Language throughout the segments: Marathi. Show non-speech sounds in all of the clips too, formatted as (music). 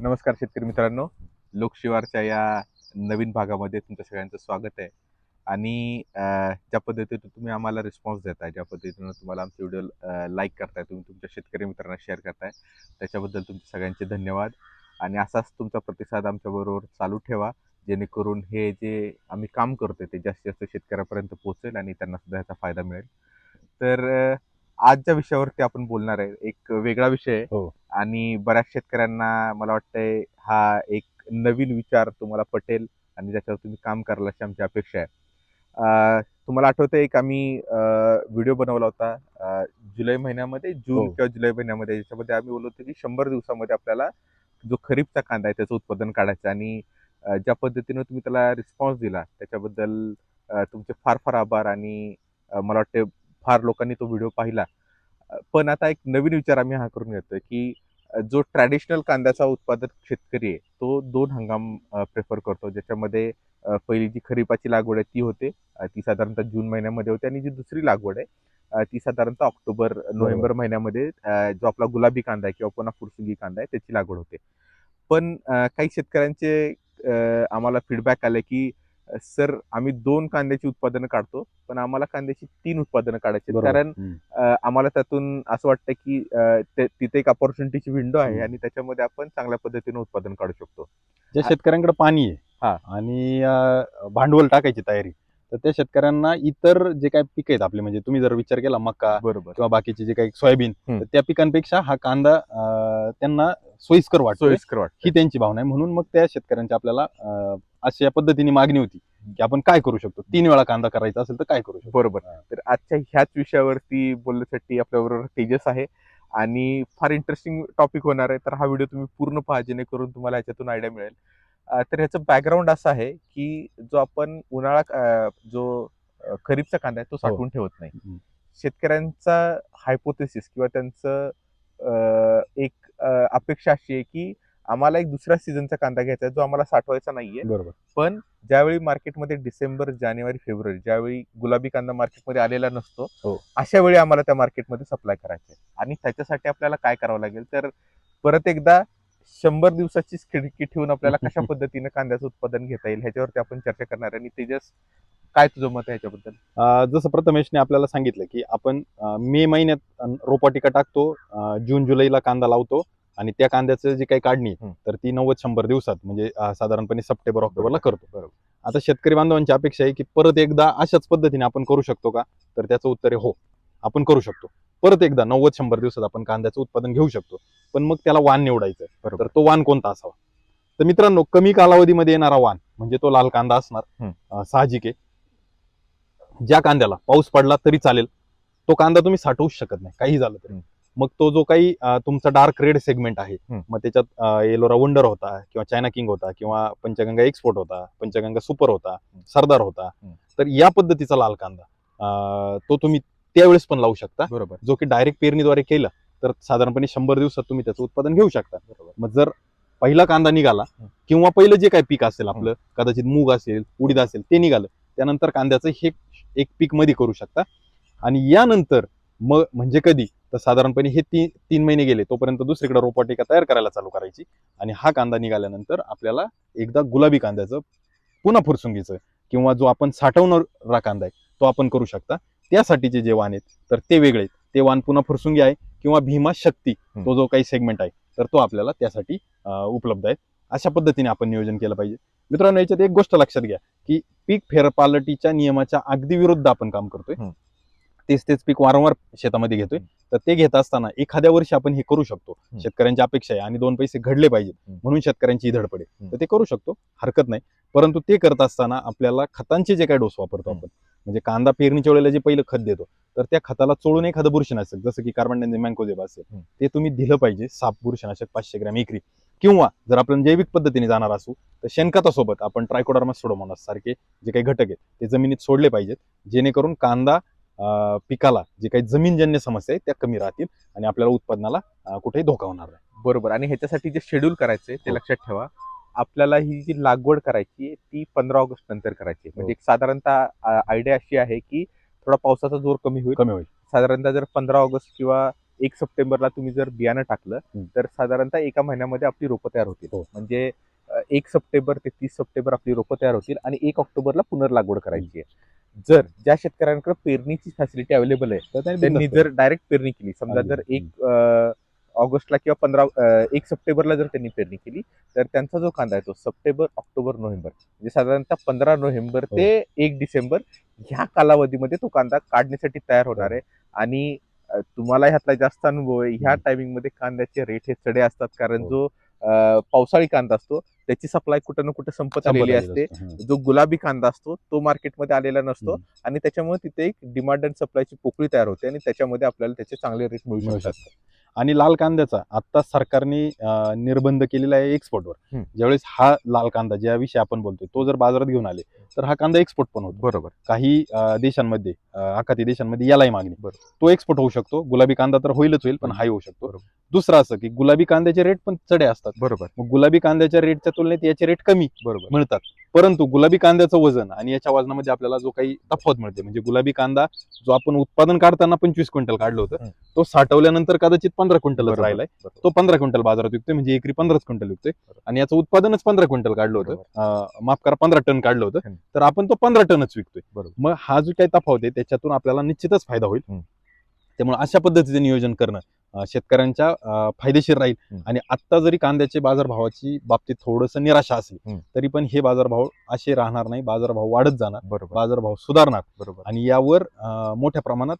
नमस्कार शेतकरी मित्रांनो. लोकशिवारच्या या नवीन भागामध्ये तुमच्या सगळ्यांचं स्वागत आहे. आणि ज्या पद्धतीने तुम्ही आम्हाला रिस्पॉन्स देताय ज्या पद्धतीनं तुम्हाला आमचे व्हिडिओ लाईक करताय तुम्ही तुमच्या शेतकरी मित्रांना शेअर करताय त्याच्याबद्दल तुमचे सगळ्यांचे धन्यवाद. आणि असाच तुमचा प्रतिसाद आमच्याबरोबर चालू ठेवा जेणेकरून हे जे आम्ही काम करतोय ते जास्तीत जास्त शेतकऱ्यापर्यंत पोहोचेल आणि त्यांना सुद्धा याचा फायदा मिळेल. तर अं, आज ज्या विषयावरती आपण बोलणार आहे एक वेगळा विषय हो. आणि बऱ्याच शेतकऱ्यांना मला वाटतंय हा एक नवीन विचार तुम्हाला पटेल आणि त्याच्यावर तुम्ही काम कराल अशी आमची अपेक्षा आहे अं, तुम्हाला आठवतं एक आम्ही व्हिडिओ बनवला होता अं, जुलै महिन्यामध्ये जून हो. किंवा जुलै महिन्यामध्ये याच्यामध्ये आम्ही बोललो होतो की शंभर दिवसामध्ये आपल्याला जो खरीपचा कांदा आहे त्याचं उत्पादन काढायचं. आणि अं, ज्या पद्धतीनं तुम्ही त्याला रिस्पॉन्स दिला त्याच्याबद्दल अं, तुमचे फार फार आभार आणि अं, मला वाटते फार लोकांनी तो व्हिडिओ पाहिला. पण आता एक नवीन विचार आम्ही हा करून येतोय की जो ट्रॅडिशनल कांद्याचा उत्पादक शेतकरी आहे तो दोन हंगाम प्रेफर करतो. ज्याच्यामध्ये पहिली जी खरीपाची लागवड आहे ती होते. ती साधारणतः जून महिन्यामध्ये होते आणि जी दुसरी लागवड आहे ती साधारणतः ऑक्टोबर नोव्हेंबर महिन्यामध्ये जो आपला गुलाबी कांदा आहे किंवा पुन्हा फुरसुंगी कांदा आहे त्याची लागवड होते. पण काही शेतकऱ्यांचे आम्हाला फीडबॅक आले की सर आम्ही दोन कांद्याची उत्पादनं काढतो पण आम्हाला कांद्याची तीन उत्पादनं काढायची. कारण आम्हाला त्यातून असं वाटतं की तिथे एक अपॉर्च्युनिटीची विंडो आहे. आणि त्याच्यामध्ये आपण चांगल्या पद्धतीने उत्पादन काढू शकतो ज्या शेतकऱ्यांकडे पाणी हा. आहे आणि अं, भांडवल टाकायची तयारी तर त्या शेतकऱ्यांना इतर जे काही पिक आहेत आपले म्हणजे तुम्ही जर विचार केला मका बरोबर. किंवा बाकीचे जे काही सोयाबीन. तर त्या पिकांपेक्षा हा कांदा त्यांना सोयीस्कर वाटतो सोयीस्कर वाटतं ही त्यांची भावना आहे. म्हणून मग त्या शेतकऱ्यांची आपल्याला अशा पद्धतीने मागणी होती की आपण काय करू शकतो? तीन वेळा कांदा करायचा असेल तर काय करू शकतो? बरोबर. तर आजच्या ह्याच विषयावरती बोलण्यासाठी आपल्याबरोबर तेजस आहे आणि फार इंटरेस्टिंग टॉपिक होणार आहे. तर हा व्हिडिओ तुम्ही पूर्ण पहा जेणेकरून तुम्हाला याच्यातून आयडिया मिळेल. तर ह्याचं बॅकग्राऊंड असं आहे की जो आपण उन्हाळा जो खरीपचा कांदा आहे तो साठवून ठेवत नाही. शेतकऱ्यांचा हायपोथेसिस किंवा त्यांचं एक अपेक्षा अशी आहे की आम्हाला एक दुसऱ्या सीझनचा कांदा घ्यायचा आहे जो आम्हाला साठवायचा नाहीये. बरोबर. पण ज्यावेळी मार्केटमध्ये डिसेंबर जानेवारी फेब्रुवारी ज्यावेळी गुलाबी कांदा मार्केटमध्ये आलेला नसतो हो. अशा वेळी आम्हाला त्या मार्केटमध्ये सप्लाय करायचे आणि त्याच्यासाठी आपल्याला काय करावं लागेल? तर परत एकदा शंभर दिवसाची खिडकी ठेवून आपल्याला (laughs) कशा पद्धतीने कांद्याचं उत्पादन घेता येईल ह्याच्यावरती आपण चर्चा करणार आहे. आणि तेजस काय तुझं मत आहे ह्याच्याबद्दल? जसं प्रथमेशने आपल्याला सांगितलं की आपण मे महिन्यात रोपाटिका टाकतो जून जुलैला कांदा लावतो आणि त्या कांद्याचं जी काही काढणी. तर ती नव्वद शंभर दिवसात म्हणजे साधारणपणे सप्टेंबर ऑक्टोबरला करतो. बरोबर. आता शेतकरी बांधवांची अपेक्षा आहे की परत एकदा अशाच पद्धतीने आपण करू शकतो का? तर त्याचं उत्तर आहे हो आपण करू शकतो. परत एकदा नव्वद शंभर दिवसात आपण कांद्याचं उत्पादन घेऊ शकतो. पण मग त्याला वाण निवडायचं. बरोबर तर तो वाण कोणता असावा तर मित्रांनो कमी कालावधीमध्ये येणारा वाण म्हणजे तो लाल कांदा असणार हम्म. अं, साहजिक आहे ज्या कांद्याला पाऊस पडला तरी चालेल तो कांदा तुम्ही साठवूच शकत नाही काही झालं तरी हम्म. मग तो जो काही अं, तुमचा डार्क रेड सेगमेंट आहे हम्म. मग त्याच्यात येलोरा वंडर होता किंवा चायना किंग होता किंवा पंचगंगा एक्सपोर्ट होता पंचगंगा सुपर होता सरदार होता हम्म. तर या पद्धतीचा लाल कांदा अं, तो तुम्ही त्यावेळेस पण लावू शकता बरोबर जो की डायरेक्ट पेरणीद्वारे केला तर साधारणपणे शंभर दिवसात तुम्ही त्याचं उत्पादन घेऊ शकता. बरोबर. मग जर पहिला कांदा निघाला. किंवा पहिलं जे काही पीक असेल आपलं कदाचित मूग असेल उडीद असेल ते निघालं त्यानंतर कांद्याचं हे एक पीकमध्ये करू शकता. आणि यानंतर मग म्हणजे कधी? तर साधारणपणे हे तीन तीन महिने गेले तोपर्यंत दुसरीकडे रोपवाटिका तयार करायला चालू करायची. आणि हा कांदा निघाल्यानंतर आपल्याला एकदा गुलाबी कांद्याचं पुन्हा फुरसुंगीचं किंवा जो आपण साठवणारा कांदा आहे तो आपण करू शकता. त्यासाठीचे जे वाण आहेत तर ते वेगळे आहेत. ते वाण पुन्हा फुरसुंगी आहे किंवा भीमा शक्ती तो जो काही सेगमेंट आहे तर तो आपल्याला त्यासाठी उपलब्ध आहे अशा पद्धतीने आपण नियोजन केलं पाहिजे. मित्रांनो याच्यात एक गोष्ट लक्षात घ्या की पीक फेरपालटीच्या नियमाच्या अगदी विरुद्ध आपण काम करतोय. तेच तेच पीक वारंवार शेतामध्ये घेतोय तर ते घेत असताना एखाद्या वर्षी आपण हे करू शकतो. शेतकऱ्यांची अपेक्षा आहे आणि दोन पैसे घडले पाहिजेत. म्हणून शेतकऱ्यांची ही धडपड आहे. तर ते करू शकतो हरकत नाही परंतु ते करत असताना आपल्याला खतांचे जे काही डोस वापरतो. आपण म्हणजे कांदा पेरणीच्या वेळेला जे पहिलं खत देतो तर त्या खताला चोळून एखादं बुरशीनाशक जसं की कार्बन मँकोजेब असेल. ते तुम्ही दिलं पाहिजे साप बुरशीनाशक पाचशे ग्रॅम एकरी किंवा जर आपण जैविक पद्धतीने जाणार असू तर शेणखतासोबत आपण ट्रायकोडर्मा सोडोमोनास सारखे जे काही घटक आहेत ते जमिनीत सोडले पाहिजेत जेणेकरून कांदा पिकाला जे काही जमीनजन्य समस्या आहेत त्या कमी राहतील आणि आपल्याला उत्पादनाला कुठेही धोका होणार नाही बरोबर आणि ह्याच्यासाठी जे शेड्यूल करायचे ते हो. लक्षात ठेवा आपल्याला ही जी लागवड करायची आहे, ती पंधरा ऑगस्ट नंतर करायची. म्हणजे हो. एक साधारणतः आयडिया अशी आहे की थोडा पावसाचा जोर कमी होईल कमी होईल साधारणतः जर पंधरा ऑगस्ट किंवा एक सप्टेंबरला तुम्ही जर बियाणं टाकलं. तर साधारणतः एका महिन्यामध्ये आपली रोपं तयार होतील हो. म्हणजे एक सप्टेंबर ते तीस सप्टेंबर आपली रोपं तयार होतील आणि एक ऑक्टोबरला पुनर्लागवड करायची आहे जर ज्या शेतकऱ्यांकडे पेरणीची फॅसिलिटी अवेलेबल आहे तर त्यांनी जर डायरेक्ट पेरणी केली समजा जर. एक ऑगस्टला किंवा पंधरा एक सप्टेंबरला जर त्यांनी पेरणी केली तर त्यांचा जो कांदा आहे तो सप्टेंबर ऑक्टोबर नोव्हेंबर म्हणजे साधारणतः पंधरा नोव्हेंबर हो. ते एक डिसेंबर ह्या कालावधीमध्ये तो कांदा काढण्यासाठी तयार होणार. आहे आणि तुम्हाला ह्यातला जास्त अनुभव आहे ह्या हम्म. टायमिंगमध्ये कांद्याचे रेट हे चढे असतात कारण हो. जो पावसाळी कांदा असतो. त्याची सप्लाय कुठं ना कुठं संपत आलेली असते. जो गुलाबी कांदा असतो तो मार्केटमध्ये आलेला नसतो. आणि त्याच्यामुळे तिथे एक डिमांड अँड सप्लायची पोकळी तयार होते आणि त्याच्यामध्ये आपल्याला त्याचे चांगले रेट मिळू शकतात. आणि लाल कांद्याचा आता सरकारने निर्बंध केलेला आहे एक्सपोर्टवर. ज्यावेळेस हा लाल कांदा ज्या विषयी आपण बोलतोय तो जर बाजारात घेऊन आले तर हा कांदा एक्सपोर्ट पण होतो. बरोबर. काही देशांमध्ये आखाती देशांमध्ये यालाही मागणी. बरोबर. तो एक्सपोर्ट होऊ शकतो. गुलाबी कांदा तर होईलच होईल पण. हाही होऊ शकतो. दुसरं असं की गुलाबी कांद्याचे रेट पण चढे असतात. बरोबर. मग गुलाबी कांद्याच्या रेटच्या तुलनेत याचे रेट कमी बरोबर. मिळतात. परंतु गुलाबी कांद्याचं वजन आणि याच्या वजनामध्ये आपल्याला जो काही तफावत मिळते म्हणजे गुलाबी कांदा जो आपण उत्पादन काढताना पंचवीस क्विंटल काढलं होतं. तो साठवल्यानंतर कदाचित पंधरा क्विंटलच बरोबर. राहिलाय. तो पंधरा क्विंटल बाजारात विकतोय म्हणजे एकरी पंधराच क्विंटल विकतोय आणि याचं उत्पादनच पंधरा क्विंटल काढलं होतं माफ करा पंधरा टन काढलं होतं. तर आपण तो पंधरा टनच विकतोय. मग हा जो काही तफावत आहे त्याच्यातून आपल्याला निश्चितच फायदा होईल. त्यामुळे अशा पद्धतीचं नियोजन करणं शेतकऱ्यांच्या फायदेशीर राहील हं. आणि आता जरी कांद्याचे बाजारभावाची बाबतीत थोडस निराशा असली हं. तरी पण हे बाजारभाव असे राहणार नाही बाजारभाव वाढत जाणार बरोबर बाजारभाव सुधारणार बरोबर आणि यावर मोठ्या प्रमाणात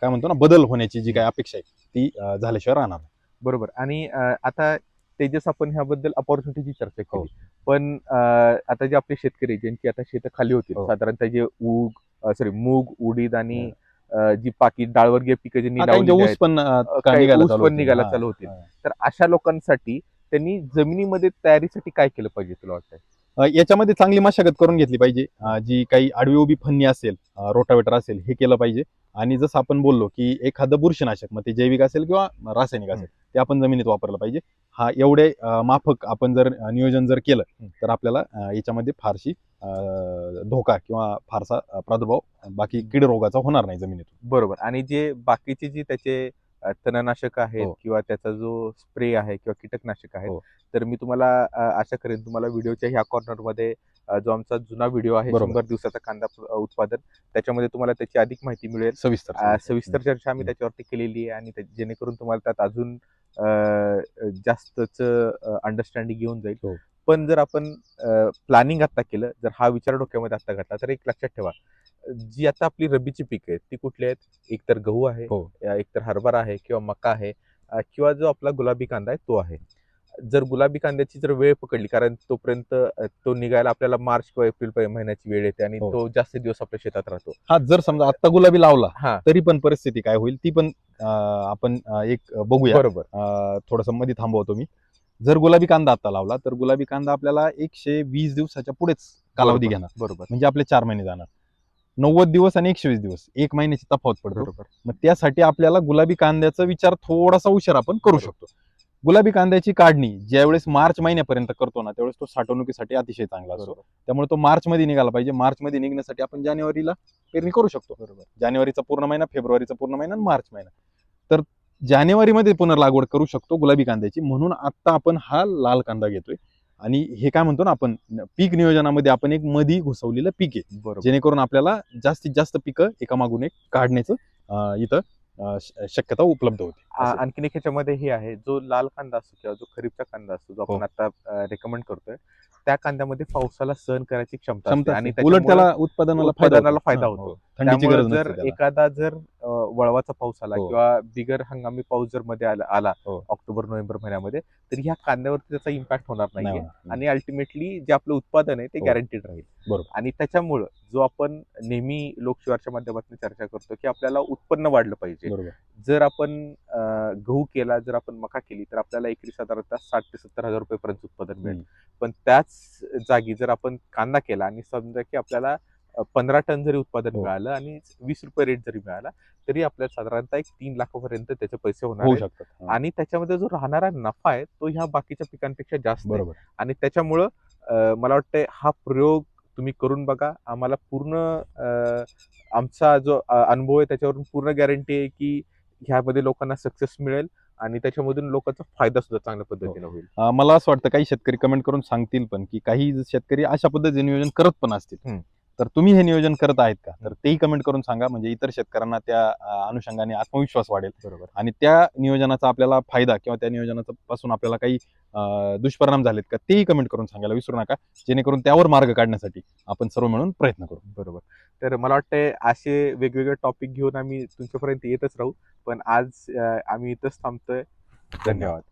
काय म्हणतो ना बदल होण्याची जी काही अपेक्षा आहे ती झाल्याशिवाय राहणार. बरोबर आणि आता तेजस आपण ह्याबद्दल अपॉर्च्युनिटीची चर्चा हो. केली पण आता जे आपले शेतकरी ज्यांची आता शेतं खाली होतील हो. साधारणतः जे ऊग सॉरी मूग उडीद आणि अ, जी बाकी डाळवर्गीय पिकं ऊस पण काही निघायला चालू पण होतील. निघायला हा, चालू होतील. हा. तर अशा लोकांसाठी त्यांनी जमिनीमध्ये तयारीसाठी काय केलं पाहिजे तुला वाटतंय? अ, याच्यामध्ये चांगली मशागत करून घेतली पाहिजे. जी काही आडवी उभी फन्नी असेल रोटावेटर असेल हे केलं पाहिजे. आणि जसं आपण बोललो की एखादं बुरशीनाशक मग ते जैविक असेल किंवा रासायनिक असेल. ते आपण जमिनीत वापरलं पाहिजे हा एवढे माफक आपण जर नियोजन जर केलं. तर आपल्याला याच्यामध्ये फारशी धोका किंवा फारसा प्रादुर्भाव बाकी कीड रोगाचा होणार नाही जमिनीतून बरोबर आणि जे बाकीचे जे त्याचे तणनाशक आहेत हो. किंवा त्याचा जो स्प्रे आहे किंवा कीटकनाशक आहेत हो. तर मी तुम्हाला आशा करेन तुम्हाला व्हिडिओच्या ह्या कॉर्नरमध्ये जो आमचा जुना व्हिडिओ आहे. शंभर दिवसाचा कांदा उत्पादन त्याच्यामध्ये तुम्हाला त्याची अधिक माहिती मिळेल सविस्तर सविस्तर चर्चा आम्ही. त्याच्यावरती केलेली आहे आणि जेणेकरून तुम्हाला त्यात अजून जास्तच अंडरस्टँडिंग येऊन जाईल हो. पण जर आपण प्लॅनिंग आता केलं जर हा विचार डोक्यामध्ये आता घडला तर एक लक्षात ठेवा जी आता आपली रब्बीची पिकं आहेत ती कुठली आहेत एकतर गहू आहे हो. एकतर हरभरा आहे किंवा मका आहे किंवा जो आपला गुलाबी कांदा आहे तो आहे जर गुलाबी कांद्याची जर वेळ पकडली कारण तोपर्यंत तो निघायला आपल्याला मार्च किंवा एप्रिल महिन्याची वेळ येते आणि हो. तो जास्त दिवस आपल्या शेतात राहतो. हा जर समजा आता गुलाबी लावला हा. तरी पण परिस्थिती काय होईल? ती पण अ, आपण अ, एक बघूया. बरोबर. थोडसमध्ये थांबवतो मी. जर गुलाबी कांदा आता लावला तर गुलाबी कांदा आपल्याला एकशे वीस दिवसाच्या पुढेच कालावधी बरोबर, घेणार. बरोबर. म्हणजे आपले चार महिने जाणार. नव्वद दिवस आणि एकशे वीस दिवस एक महिन्याची तफावत पडतो. बरोबर. मग त्यासाठी आपल्याला गुलाबी कांद्याचा विचार थोडासा उशीर आपण करू. शकतो. गुलाबी कांद्याची काढणी ज्यावेळेस मार्च महिन्यापर्यंत करतो ना त्यावेळेस तो साठवणुकीसाठी अतिशय चांगला असतो. त्यामुळे तो मार्च मध्ये निघाला पाहिजे. मार्च मध्ये निघण्यासाठी आपण जानेवारीला पेरणी करू शकतो. बरोबर. जानेवारीचा पूर्ण महिना फेब्रुवारीचा पूर्ण महिना आणि मार्च महिना. तर जानेवारीमध्ये पुनर्लागवड करू शकतो गुलाबी कांद्याची. म्हणून आता आपण हा लाल कांदा घेतोय. आणि हे काय म्हणतो ना आपण पीक नियोजनामध्ये आपण एक मधी घुसवलेलं पीक आहे. जेणेकरून आपल्याला जास्तीत जास्त पिकं एकामागून एक काढण्याचं इथं शक्यता उपलब्ध होते. आणखीन एक ह्याच्यामध्ये हे आहे जो लाल कांदा असतो किंवा जो खरीपचा कांदा असतो जो आपण हो. आता रेकमेंड करतोय त्या कांद्यामध्ये पावसाला सहन करायची क्षमता आणि. उलट त्याला उत्पादनाला फायदा होतो. हा. हो. थंडीची गरज जर. एखादा जर वळवाचा पाऊस आला हो. किंवा बिगर हंगामी पाऊस जर मध्ये आला आला हो. ऑक्टोबर नोव्हेंबर महिन्यामध्ये तर ह्या कांद्यावरती त्याचा इम्पॅक्ट होणार नाही. आणि अल्टिमेटली जे आपलं उत्पादन आहे ते हो. गॅरंटीड राहील बरोबर. आणि त्याच्यामुळं जो आपण नेहमी लोकशिवारच्या माध्यमातून चर्चा करतो की आपल्याला उत्पन्न वाढलं पाहिजे जर आपण गहू केला जर आपण मका केली तर आपल्याला एकरी साधारणतः साठ ते सत्तर हजार रुपयेपर्यंत उत्पादन मिळेल. पण त्याच जागी जर आपण कांदा केला आणि समजा की आपल्याला पंधरा टन जरी उत्पादन हो. मिळालं आणि वीस रुपये रेट जरी मिळाला तरी आपल्याला साधारणतः एक तीन लाखापर्यंत त्याचे पैसे होणार होऊ. शकतात हा. आणि त्याच्यामध्ये जो राहणारा नफा आहे तो ह्या बाकीच्या पिकांपेक्षा जास्त आहे बरोबर आणि त्याच्यामुळं मला वाटतं हा प्रयोग तुम्ही करून बघा आम्हाला पूर्ण आमचा जो अनुभव आहे त्याच्यावरून पूर्ण गॅरंटी आहे की ह्यामध्ये लोकांना सक्सेस मिळेल आणि त्याच्यामधून लोकांचा फायदा सुद्धा चांगल्या पद्धतीने होईल मला असं वाटतं काही शेतकरी कमेंट करून सांगतील पण की काही शेतकरी अशा पद्धतीने नियोजन करत पण असतील. तर तुम्ही हे नियोजन करत आहेत का? तर तेही कमेंट करून सांगा. म्हणजे इतर शेतकऱ्यांना त्या अनुषंगाने आत्मविश्वास वाढेल. बरोबर. आणि त्या नियोजनाचा आपल्याला फायदा किंवा त्या नियोजनाचा पासून आपल्याला काही दुष्परिणाम झालेत का तेही कमेंट करून सांगायला विसरू नका. जेणेकरून त्यावर मार्ग काढण्यासाठी आपण सर्व मिळून प्रयत्न करू. बरोबर. तर मला वाटतंय असे वेगवेगळे टॉपिक घेऊन आम्ही तुमच्यापर्यंत येतच राहू. पण आज आम्ही इथंच थांबतोय. धन्यवाद.